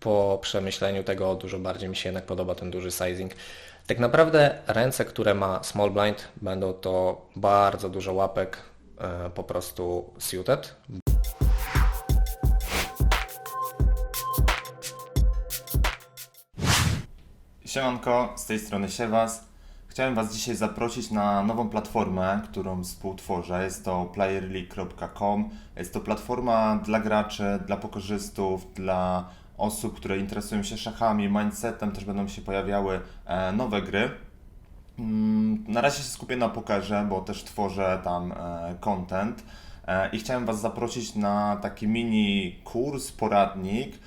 po przemyśleniu tego dużo bardziej mi się jednak podoba ten duży sizing. Tak naprawdę ręce, które ma small blind, będą to bardzo dużo łapek e, po prostu suited. Siemanko, z tej strony Siewas. Chciałem Was dzisiaj zaprosić na nową platformę, którą współtworzę. Jest to playerly.com. Jest to platforma dla graczy, dla pokorzystów, dla osób, które interesują się szachami, mindsetem. Też będą się pojawiały e, nowe gry. Mm, Na razie się skupię na pokerze, bo też tworzę tam e, content. E, I chciałem Was zaprosić na taki mini kurs, poradnik,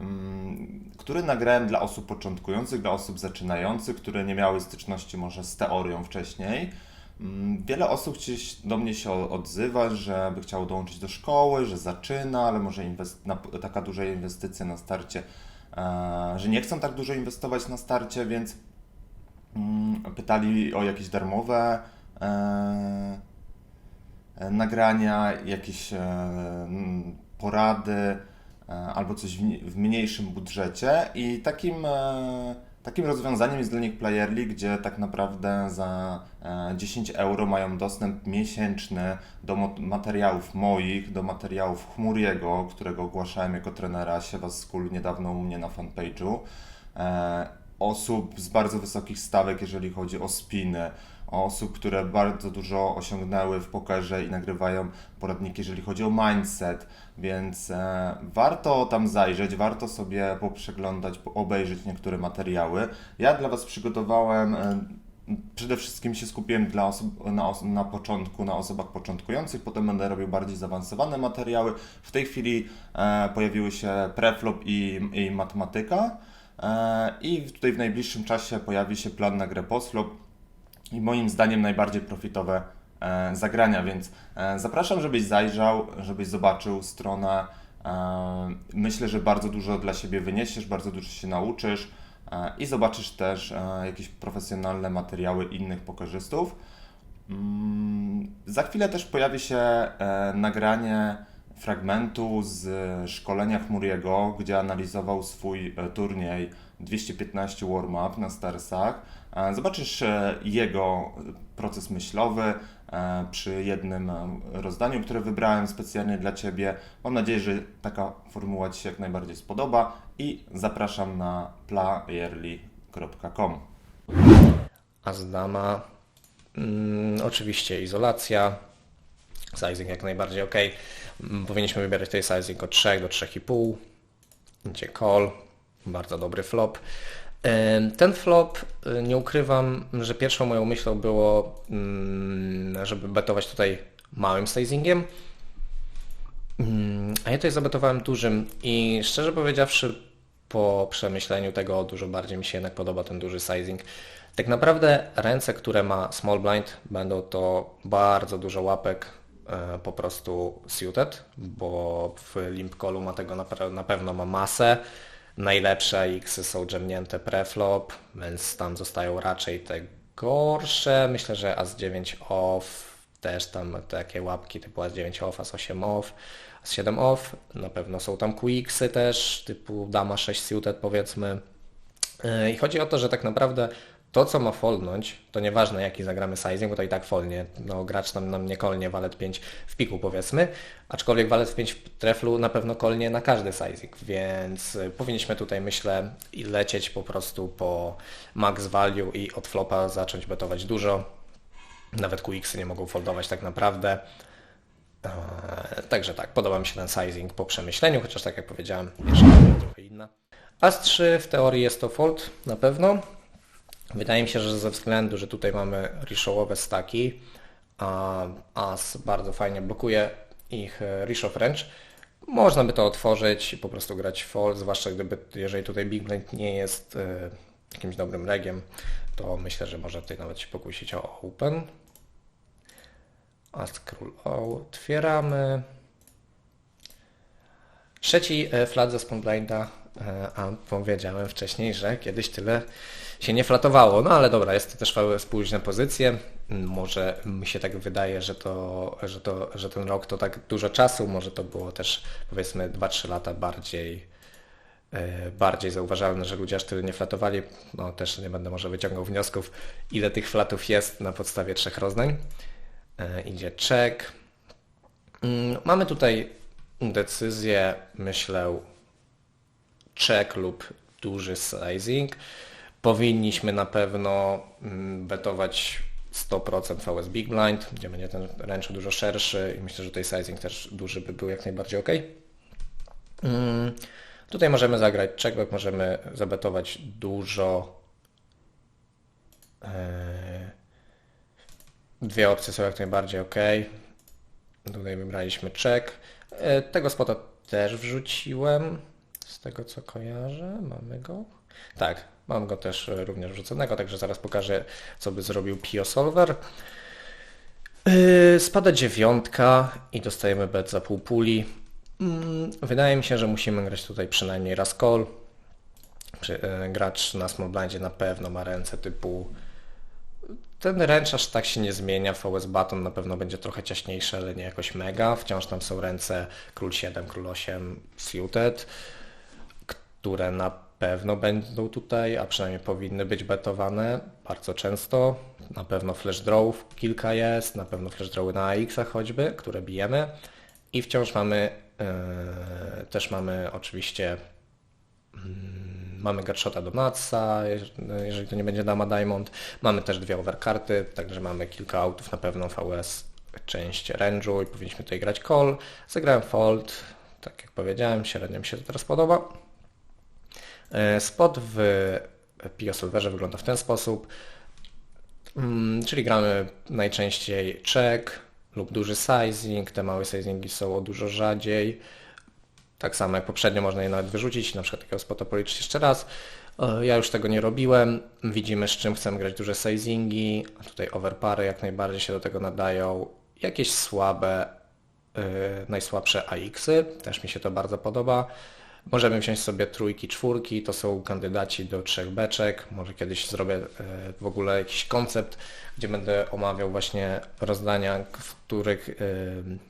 mm, który nagrałem dla osób początkujących, dla osób zaczynających, które nie miały styczności może z teorią wcześniej. Mm, Wiele osób gdzieś do mnie się odzywa, że by chciało dołączyć do szkoły, że zaczyna, ale może inwest- taka duża inwestycja na starcie, e, że nie chcą tak dużo inwestować na starcie, więc mm, pytali o jakieś darmowe e, nagrania, jakieś e, porady albo coś w, ni- w mniejszym budżecie i takim, takim rozwiązaniem jest dla nich Playerly, gdzie tak naprawdę za e, 10 euro mają dostęp miesięczny do materiałów moich, do materiałów Chmuriego, którego ogłaszałem jako trenera Siewa School niedawno u mnie na fanpage'u. E, osób z bardzo wysokich stawek, jeżeli chodzi o spiny, osób, które bardzo dużo osiągnęły w pokerze i nagrywają poradniki, jeżeli chodzi o mindset, więc e, warto tam zajrzeć, warto sobie poprzeglądać, po- obejrzeć niektóre materiały. Ja dla Was przygotowałem, e, przede wszystkim się skupiłem dla osób, na, os- na początku, na osobach początkujących, potem będę robił bardziej zaawansowane materiały. W tej chwili e, pojawiły się preflop i, i matematyka. E, I tutaj w najbliższym czasie pojawi się plan na grę postflop i moim zdaniem najbardziej profitowe e, zagrania, więc e, zapraszam, żebyś zajrzał, żebyś zobaczył stronę. E, myślę, że bardzo dużo dla siebie wyniesiesz, bardzo dużo się nauczysz i zobaczysz też jakieś profesjonalne materiały innych pokerzystów. Mm, Za chwilę też pojawi się nagranie fragmentu z szkolenia Chmuriego, gdzie analizował swój e, turniej 215 warm-up na Starsach. E, Zobaczysz e, jego proces myślowy e, przy jednym e, rozdaniu, które wybrałem specjalnie dla Ciebie. Mam nadzieję, że taka formuła Ci się jak najbardziej spodoba i zapraszam na playerly.com. A z dama mm, oczywiście izolacja, sizing jak najbardziej ok. Mm, Powinniśmy wybierać tutaj sizing od 3 do 3,5. Idzie call, bardzo dobry flop. Em, Ten flop, y, nie ukrywam, że pierwszą moją myślą było, mm, żeby betować tutaj małym sizingiem. Mm, A ja tutaj zabetowałem dużym i szczerze powiedziawszy, po przemyśleniu tego dużo bardziej mi się jednak podoba ten duży sizing. Tak naprawdę ręce, które ma small blind, będą to bardzo dużo łapek e, po prostu suited, bo w limp callu ma tego na pewno ma masę. Najlepsze X są drzemnięte preflop, więc tam zostają raczej te gorsze. Myślę, że As9 off, też tam takie łapki typu As9 off, As8 off, As7 off. Na pewno są tam QX-y też, typu Dama 6 suited powiedzmy. Yy, I chodzi o to, że tak naprawdę to, co ma foldnąć, to nieważne jaki zagramy sizing, bo to i tak folnie. No, gracz nam, nam nie kolnie walet 5 w piku powiedzmy, aczkolwiek walet 5 w treflu na pewno kolnie na każdy sizing, więc y, powinniśmy tutaj myślę lecieć po prostu po max value i od flopa zacząć betować dużo. Nawet QX nie mogą foldować tak naprawdę. Eee, Także tak, podoba mi się ten sizing po przemyśleniu, chociaż tak jak powiedziałem, jest trochę inna. As3 w teorii jest to fold na pewno. Wydaje mi się, że ze względu, że tutaj mamy reshowowe staki, a As bardzo fajnie blokuje ich e, reshow wręcz, można by to otworzyć i po prostu grać fold, zwłaszcza gdyby, jeżeli tutaj Big Blind nie jest e, jakimś dobrym regiem, to myślę, że może tutaj nawet się pokusić o open. As król otwieramy. Trzeci e, flat ze spawn blinda, a powiedziałem wcześniej, że kiedyś tyle się nie flatowało, no ale dobra, jest to też spóźne pozycje. Mm, Może mi się tak wydaje, że, to, że, to, że ten rok to tak dużo czasu, może to było też powiedzmy 2-3 lata bardziej e, bardziej zauważalne, że ludzie aż tyle nie flatowali. No też nie będę może wyciągał wniosków, ile tych flatów jest na podstawie trzech rozdań. E, Idzie check. Mm, Mamy tutaj decyzję, myślę, check lub duży sizing. Powinniśmy na pewno mm, betować 100% VS Big Blind, gdzie będzie ten ręcz dużo szerszy i myślę, że tutaj sizing też duży by był jak najbardziej ok. Mm, Tutaj możemy zagrać checkback, możemy zabetować dużo. Eee, Dwie opcje są jak najbardziej ok. Tutaj wybraliśmy check. E, Tego spota też wrzuciłem. Z tego co kojarzę, mamy go. Tak, mam go też e, również wrzuconego, także zaraz pokażę, co by zrobił Pio Solver. Yy, Spada dziewiątka i dostajemy bet za pół puli. Mm, Wydaje mi się, że musimy grać tutaj przynajmniej raz call. Yy, Gracz na small blindzie na pewno ma ręce typu ten ręcz aż tak się nie zmienia. VS Baton na pewno będzie trochę ciaśniejszy, ale nie jakoś mega. Wciąż tam są ręce król 7, król 8 suited, które na pewno będą tutaj, a przynajmniej powinny być betowane bardzo często. Na pewno flash drawów kilka jest, na pewno flash drawy na AX-ach choćby, które bijemy. I wciąż mamy, yy, też mamy oczywiście Mamy Gatshota do Natsa, jeż- jeżeli to nie będzie Dama Diamond. Mamy też dwie overkarty, także mamy kilka autów na pewno VS, część range'u i powinniśmy tutaj grać call. Zagrałem fold, tak jak powiedziałem, średnio mi się to teraz podoba. E, Spot w Pio Silverze wygląda w ten sposób, Mm, czyli gramy najczęściej check lub duży sizing, te małe sizingi są o dużo rzadziej. Tak samo jak poprzednio można je nawet wyrzucić, na przykład takiego spota policzyć jeszcze raz. E, Ja już tego nie robiłem. Widzimy z czym chcemy grać duże sizingi. Tutaj overpary jak najbardziej się do tego nadają. Jakieś słabe, yy, najsłabsze AX-y, też mi się to bardzo podoba. Możemy wziąć sobie trójki, czwórki, to są kandydaci do trzech beczek. Może kiedyś zrobię yy, w ogóle jakiś koncept, gdzie będę omawiał właśnie rozdania, w których yy,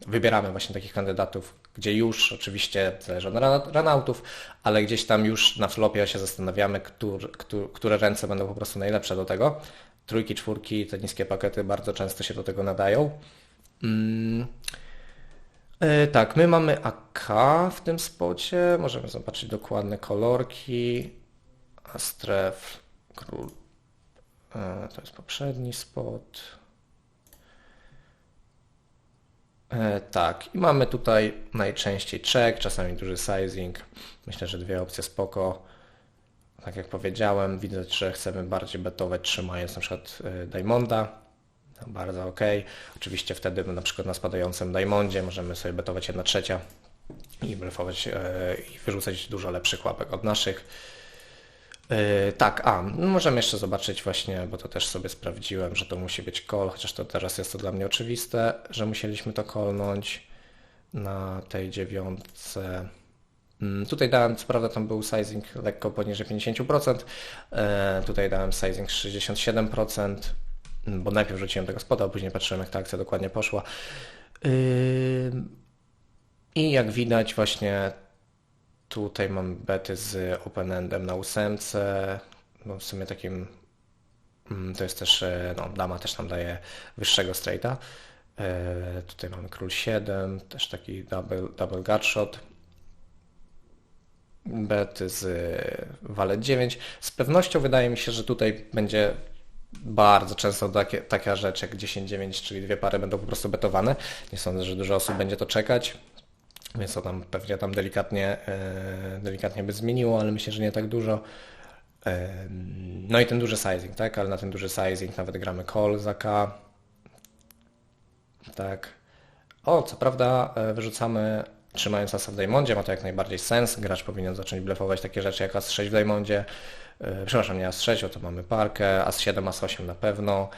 wybieramy właśnie takich kandydatów, gdzie już oczywiście zależy od run- runoutów, ale gdzieś tam już na flopie się zastanawiamy, któr, któr, które ręce będą po prostu najlepsze do tego. Trójki, czwórki, te niskie pakety bardzo często się do tego nadają. Mm. E, Tak, my mamy AK w tym spocie. Możemy zobaczyć dokładne kolorki. A stref, król. e, To jest poprzedni spot. E, Tak, i mamy tutaj najczęściej check, czasami duży sizing. Myślę, że dwie opcje spoko. Tak jak powiedziałem, widać, że chcemy bardziej betować trzymając na przykład Diamonda. No, Bardzo ok. Oczywiście wtedy na przykład na spadającym Diamondzie możemy sobie betować 1 trzecia i blefować e, i wyrzucać dużo lepszych łapek od naszych. Yy, tak, a no możemy jeszcze zobaczyć właśnie, bo to też sobie sprawdziłem, że to musi być call, chociaż to teraz jest to dla mnie oczywiste, że musieliśmy to kolnąć na tej dziewiątce. Mm, Tutaj dałem, co prawda tam był sizing lekko poniżej 50%, e, tutaj dałem sizing 67%, mm, bo najpierw rzuciłem tego spota, a później patrzyłem jak ta akcja dokładnie poszła. I jak widać właśnie Tutaj mam bety z open-endem na ósemce, no w sumie takim, to jest też, e, no dama też nam daje wyższego straighta. E, Tutaj mamy król 7, też taki double, double gutshot. Bety z walet 9. Z pewnością wydaje mi się, że tutaj będzie bardzo często takie, taka rzecz jak 10-9, czyli dwie pary będą po prostu betowane. Nie sądzę, że dużo osób będzie to czekać. Więc to tam pewnie tam delikatnie, e, delikatnie by zmieniło, ale myślę, że nie tak dużo. E, No i ten duży sizing, tak? Ale na ten duży sizing nawet gramy call za K. Tak. O, co prawda e, wyrzucamy trzymając asa w Diamondzie, ma to jak najbardziej sens. Gracz powinien zacząć blefować takie rzeczy jak as 6 w Diamondzie. E, Przepraszam, nie as 6, o to mamy parkę, as 7, as 8 na pewno.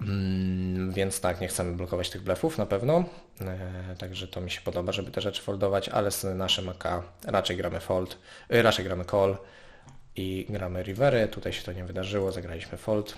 Mm, Więc tak, nie chcemy blokować tych blefów na pewno. E, Także to mi się podoba, żeby te rzeczy foldować, ale z naszym AK raczej gramy fold, y, raczej gramy call i gramy rivery. Tutaj się to nie wydarzyło, zagraliśmy fold.